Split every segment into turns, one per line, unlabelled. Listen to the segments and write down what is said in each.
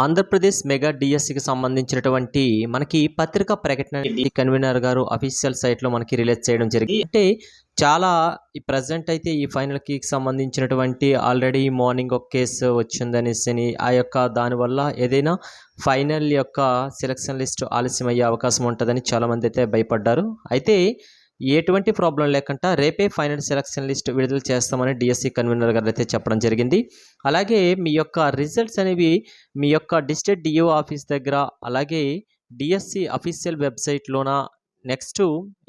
Andhra Pradesh mega డిఎస్సికి సంబంధించినటువంటి మనకి పత్రికా ప్రకటన కన్వీనర్ గారు అఫీషియల్ సైట్లో మనకి రిలీజ్ చేయడం జరిగింది. అంటే చాలా ఈ ప్రజెంట్ అయితే ఈ ఫైనల్కి సంబంధించినటువంటి ఆల్రెడీ మార్నింగ్ ఒక కేసు వచ్చిందనేసి ఆ యొక్క దానివల్ల ఏదైనా ఫైనల్ యొక్క సెలక్షన్ లిస్ట్ ఆలస్యం అయ్యే అవకాశం ఉంటుందని చాలామంది అయితే భయపడ్డారు. అయితే ఎటువంటి ప్రాబ్లం లేకుండా రేపే ఫైనల్ సెలక్షన్ లిస్ట్ విడుదల చేస్తామని డిఎస్సి కన్వీనర్ గారు అయితే చెప్పడం జరిగింది. అలాగే మీ యొక్క రిజల్ట్స్ అనేవి మీ యొక్క డిస్ట్రిక్ట్ డిఓ ఆఫీస్ దగ్గర అలాగే డిఎస్సి అఫీషియల్ వెబ్సైట్లోన నెక్స్ట్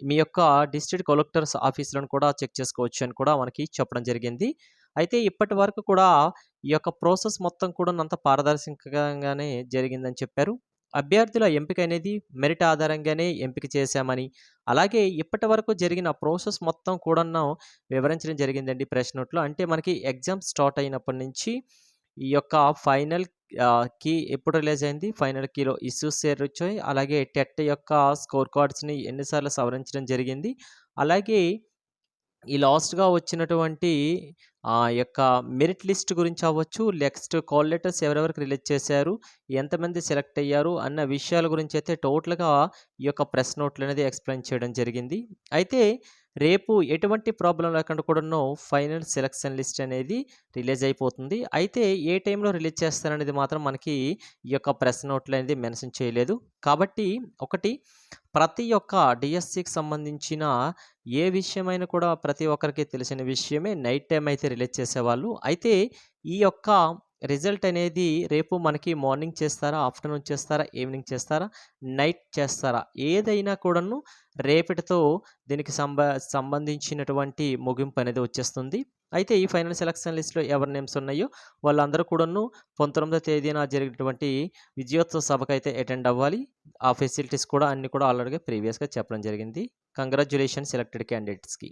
మీ యొక్క డిస్ట్రిక్ట్ కలెక్టర్స్ ఆఫీస్లను కూడా చెక్ చేసుకోవచ్చు అని కూడా మనకి చెప్పడం జరిగింది. అయితే ఇప్పటి వరకు కూడా ఈ యొక్క ప్రాసెస్ మొత్తం కూడా అంత పారదర్శకంగానే జరిగిందని చెప్పారు. అభ్యర్థుల ఎంపిక అనేది మెరిట్ ఆధారంగానే ఎంపిక చేశామని అలాగే ఇప్పటి వరకు జరిగిన ప్రాసెస్ మొత్తం కూడా వివరించడం జరిగిందండి ప్రెస్ నోట్లో. అంటే మనకి ఎగ్జామ్ స్టార్ట్ అయినప్పటి నుంచి ఈ యొక్క ఫైనల్ కీ ఎప్పుడు రిలీజ్ అయింది? ఫైనల్ కీలో ఇష్యూస్ వచ్చాయి అలాగే టెట్ యొక్క స్కోర్ కార్డ్స్ని ఎన్నిసార్లు సవరించడం జరిగింది. అలాగే ఈ లాస్ట్‌గా వచ్చినటువంటి ఆ యొక్క మెరిట్ లిస్ట్ గురించి అవ్వచ్చు, నెక్స్ట్ కాల్ లెటర్స్ ఎవరెవరికి రిలీజ్ చేశారు, ఎంతమంది సెలెక్ట్ అయ్యారు అన్న విషయాల గురించి అయితే టోటల్‌గా ఈ యొక్క ప్రెస్ నోట్‌లనేది ఎక్స్‌ప్లెయిన్ చేయడం జరిగింది. అయితే రేపు ఎటువంటి ప్రాబ్లం లేకుండా కూడాను ఫైనల్ సెలక్షన్ లిస్ట్ అనేది రిలీజ్ అయిపోతుంది. అయితే ఏ టైంలో రిలీజ్ చేస్తారనేది మాత్రం మనకి ఈ యొక్క ప్రెస్ నోట్లు అనేది మెన్షన్ చేయలేదు. కాబట్టి ఒకటి ప్రతి ఒక్క డిఎస్సికి సంబంధించిన ఏ విషయమైనా కూడా ప్రతి ఒక్కరికి తెలిసిన విషయమే నైట్ టైం అయితే రిలీజ్ చేసేవాళ్ళు. అయితే ఈ యొక్క రిజల్ట్ అనేది రేపు మనకి మార్నింగ్ చేస్తారా? ఆఫ్టర్‌నూన్ చేస్తారా? ఈవినింగ్ చేస్తారా? నైట్ చేస్తారా? ఏదైనా కూడాను రేపటితో దీనికి సంబ సంబంధించినటువంటి ముగింపు అనేది వచ్చేస్తుంది. అయితే ఈ ఫైనల్ సెలక్షన్ లిస్ట్‌లో ఎవరి నేమ్స్ ఉన్నాయో వాళ్ళందరూ కూడాను 19వ తేదీన జరిగినటువంటి విజయోత్సవ అయితే అటెండ్ అవ్వాలి. ఆ ఫెసిలిటీస్ కూడా అన్నీ కూడా ఆల్రెడీగా ప్రీవియస్‌గా చెప్పడం జరిగింది. కంగ్రాచ్యులేషన్స్ సెలెక్టెడ్ క్యాండిడేట్స్‌కి.